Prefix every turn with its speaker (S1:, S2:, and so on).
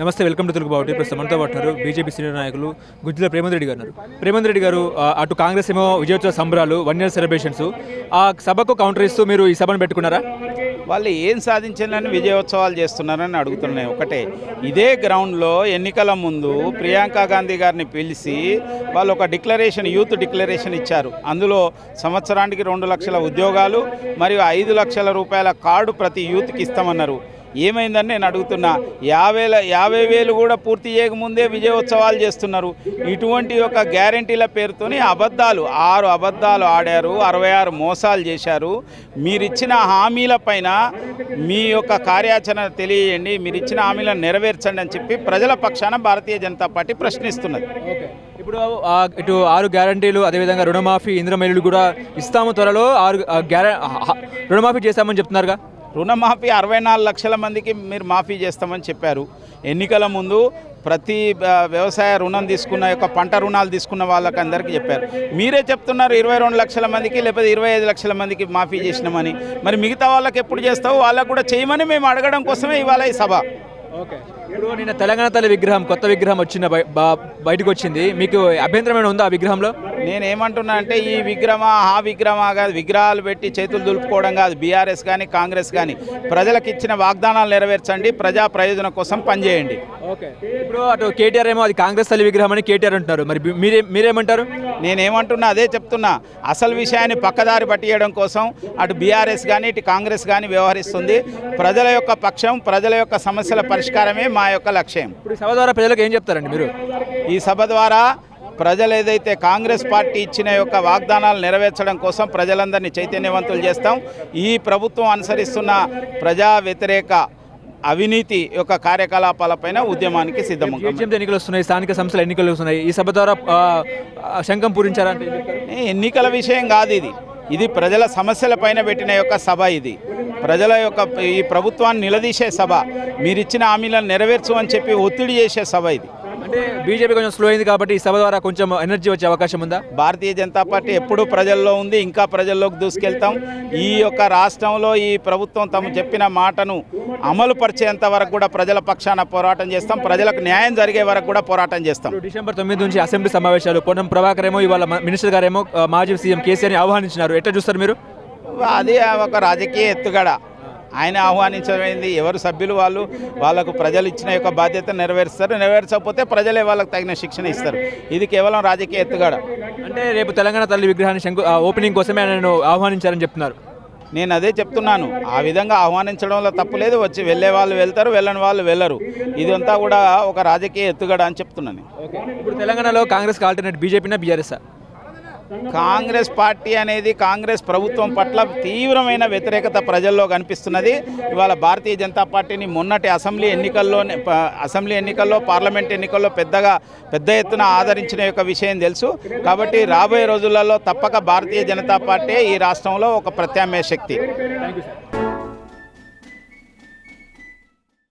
S1: నమస్తే welcome to Telugu బావుటి. ప్రస్తుతం మనతో పాటున్నారు బీజేపీ సీనియర్ నాయకులు గుజ్జుల ప్రేమంత్ రెడ్డి గారు ఉన్నారు. ప్రేమంత్ రెడ్డి గారు అటు కాంగ్రెస్ ఏమో విజయోత్సవ సంబరాలు వన్ ఇయర్ సెలబ్రేషన్స్ ఆ సభకు కౌంటర్ ఇస్తూ మీరు ఈ సభను పెట్టుకున్నారా?
S2: వాళ్ళు ఏం సాధించాలని విజయోత్సవాలు చేస్తున్నారని అడుగుతున్నాయి. ఒకటే ఇదే గ్రౌండ్లో ఎన్నికల ముందు ప్రియాంక గాంధీ గారిని పిలిచి వాళ్ళు ఒక డిక్లరేషన్ యూత్ డిక్లరేషన్ ఇచ్చారు. అందులో సంవత్సరానికి రెండు లక్షల ఉద్యోగాలు మరియు ఐదు లక్షల రూపాయల కార్డు ప్రతి యూత్కి ఇస్తామన్నారు. ఏమైందని నేను అడుగుతున్నా. యాభై యాభై వేలు కూడా పూర్తి చేయకముందే విజయోత్సవాలు చేస్తున్నారు. ఇటువంటి యొక్క గ్యారంటీల పేరుతోని అబద్ధాలు ఆరు అబద్ధాలు ఆడారు అరవై ఆరు మోసాలు చేశారు. మీరిచ్చిన హామీల పైన మీ యొక్క కార్యాచరణ తెలియజేయండి. మీరు ఇచ్చిన హామీలను నెరవేర్చండి అని చెప్పి ప్రజల పక్షాన భారతీయ జనతా పార్టీ ప్రశ్నిస్తున్నది.
S1: ఇప్పుడు ఇటు ఆరు గ్యారంటీలు అదేవిధంగా రుణమాఫీ ఇంద్రమైలు కూడా ఇస్తాము త్వరలో. ఆరు ఆ, గ్యార రుణమాఫీ చేస్తామని చెప్తున్నారుగా?
S2: రుణమాఫీ అరవై నాలుగు లక్షల మందికి మీరు మాఫీ చేస్తామని చెప్పారు. ఎన్నికల ముందు ప్రతి వ్యవసాయ రుణం తీసుకున్న యొక్క పంట రుణాలు తీసుకున్న వాళ్ళకి అందరికీ చెప్పారు. మీరే చెప్తున్నారు ఇరవై రెండు లక్షల మందికి లేకపోతే ఇరవై ఐదు లక్షల మందికి మాఫీ చేసినామని. మరి మిగతా వాళ్ళకి ఎప్పుడు చేస్తావు? వాళ్ళకు కూడా చేయమని మేము అడగడం కోసమే ఇవాళ ఈ సభ.
S1: ఓకే. ఇప్పుడు నిన్న తెలంగాణ తల్లి విగ్రహం కొత్త విగ్రహం వచ్చిన బయటకు వచ్చింది మీకు అభ్యంతరం ఏమైనా ఉందా ఆ విగ్రహంలో?
S2: నేను ఏమంటున్నా అంటే ఈ విగ్రహమా ఆ విగ్రహమా కాదు. విగ్రహాలు పెట్టి చేతులు దులుపుకోవడం కాదు. బీఆర్ఎస్ కానీ కాంగ్రెస్ కానీ ప్రజలకు ఇచ్చిన వాగ్దానాలు నెరవేర్చండి. ప్రజా ప్రయోజనం కోసం పనిచేయండి.
S1: ఓకే. ఇప్పుడు అటు కేటీఆర్ ఏమో అది కాంగ్రెస్ తల్లి విగ్రహం అని కేటీఆర్ అంటున్నారు. మరి మీరే మీరేమంటారు?
S2: నేనేమంటున్నా అదే చెప్తున్నా. అసలు విషయాన్ని పక్కదారి పట్టియడం కోసం అటు బీఆర్ఎస్ కానీ ఇటు కాంగ్రెస్ కానీ వ్యవహరిస్తుంది. ప్రజల యొక్క పక్షం ప్రజల యొక్క సమస్యల పరిష్కారమే మా యొక్క లక్ష్యం.
S1: ఇప్పుడు ఈ సభ ద్వారా ప్రజలకు ఏం చెప్తారండి మీరు?
S2: ఈ సభ ద్వారా ప్రజలు ఏదైతే కాంగ్రెస్ పార్టీ ఇచ్చిన యొక్క వాగ్దానాలు నెరవేర్చడం కోసం ప్రజలందరినీ చైతన్యవంతులు చేస్తాం. ఈ ప్రభుత్వం అనుసరిస్తున్న ప్రజా వ్యతిరేక అవినీతి యొక్క కార్యకలాపాలపైన ఉద్యమానికి సిద్ధం
S1: జీహెచ్ఎంసీ ఎన్నికలు వస్తున్నాయి స్థానిక సంస్థల ఎన్నికలు వస్తున్నాయి. ఈ సభ ద్వారా శంఖం పూరించారా? అంటే ఏం చెప్తారు?
S2: ఏ, ఎన్నికల విషయం కాదు ఇది. ఇది ప్రజల సమస్యల పైన పెట్టిన యొక్క సభ ఇది. ప్రజల యొక్క ఈ ప్రభుత్వాన్ని నిలదీసే సభ మీరిచ్చిన హామీలను నెరవేర్చు అని చెప్పి ఒత్తిడి చేసే సభ ఇది.
S1: అంటే బీజేపీ కొంచెం స్లో అయింది కాబట్టి ఈ సభ ద్వారా కొంచెం ఎనర్జీ వచ్చే అవకాశం ఉందా?
S2: భారతీయ జనతా పార్టీ ఎప్పుడూ ప్రజల్లో ఉంది ఇంకా ప్రజల్లోకి దూసుకెళ్తాం. ఈ యొక్క రాష్ట్రంలో ఈ ప్రభుత్వం తమ చెప్పిన మాటను అమలు పరిచేంత వరకు కూడా ప్రజల పక్షాన పోరాటం చేస్తాం. ప్రజలకు న్యాయం జరిగే వరకు కూడా పోరాటం చేస్తాం.
S1: డిసెంబర్ తొమ్మిది నుంచి అసెంబ్లీ సమావేశాలు పొన్నం ప్రభాకర్ ఏమో ఇవాళ మినిస్టర్ గారేమో మాజీ సీఎం కేసీఆర్ని ఆహ్వానించినారు. ఎట్లా చూస్తారు మీరు?
S2: అది ఒక రాజకీయ ఎత్తుగడ. ఆయన ఆహ్వానించమైంది ఎవరు సభ్యులు వాళ్ళు? వాళ్ళకు ప్రజలు ఇచ్చిన యొక్క బాధ్యత నెరవేరుస్తారు. నెరవేర్చకపోతే ప్రజలే వాళ్ళకు తగిన శిక్షణ ఇస్తారు. ఇది కేవలం రాజకీయ ఎత్తుగడ.
S1: అంటే రేపు తెలంగాణ తల్లి విగ్రహాన్ని శంకు ఓపెనింగ్ కోసమే ఆయన ఆహ్వానించారని చెప్తున్నారు.
S2: నేను అదే చెప్తున్నాను. ఆ విధంగా ఆహ్వానించడంలో తప్పు లేదు. వచ్చి వెళ్ళే వాళ్ళు వెళ్తారు వెళ్ళని వాళ్ళు వెళ్ళరు. ఇదంతా కూడా ఒక రాజకీయ ఎత్తుగడ అని చెప్తున్నాను
S1: ఇప్పుడు తెలంగాణలో కాంగ్రెస్ ఆల్టర్నేట్ బీజేపీనా బీఆర్ఎస్
S2: కాంగ్రెస్ పార్టీ అనేది కాంగ్రెస్ ప్రభుత్వం పట్ల తీవ్రమైన వ్యతిరేకత ప్రజల్లో కనిపిస్తున్నది. ఇవాళ భారతీయ జనతా పార్టీని మొన్నటి అసెంబ్లీ ఎన్నికల్లో అసెంబ్లీ ఎన్నికల్లో పార్లమెంట్ ఎన్నికల్లో పెద్దగా పెద్ద ఎత్తున ఆదరించిన యొక్క విషయం తెలుసు. కాబట్టి రాబోయే రోజులలో తప్పక భారతీయ జనతా పార్టీ ఈ రాష్ట్రంలో ఒక ప్రత్యామ్నాయ శక్తి.
S1: Thank you sir.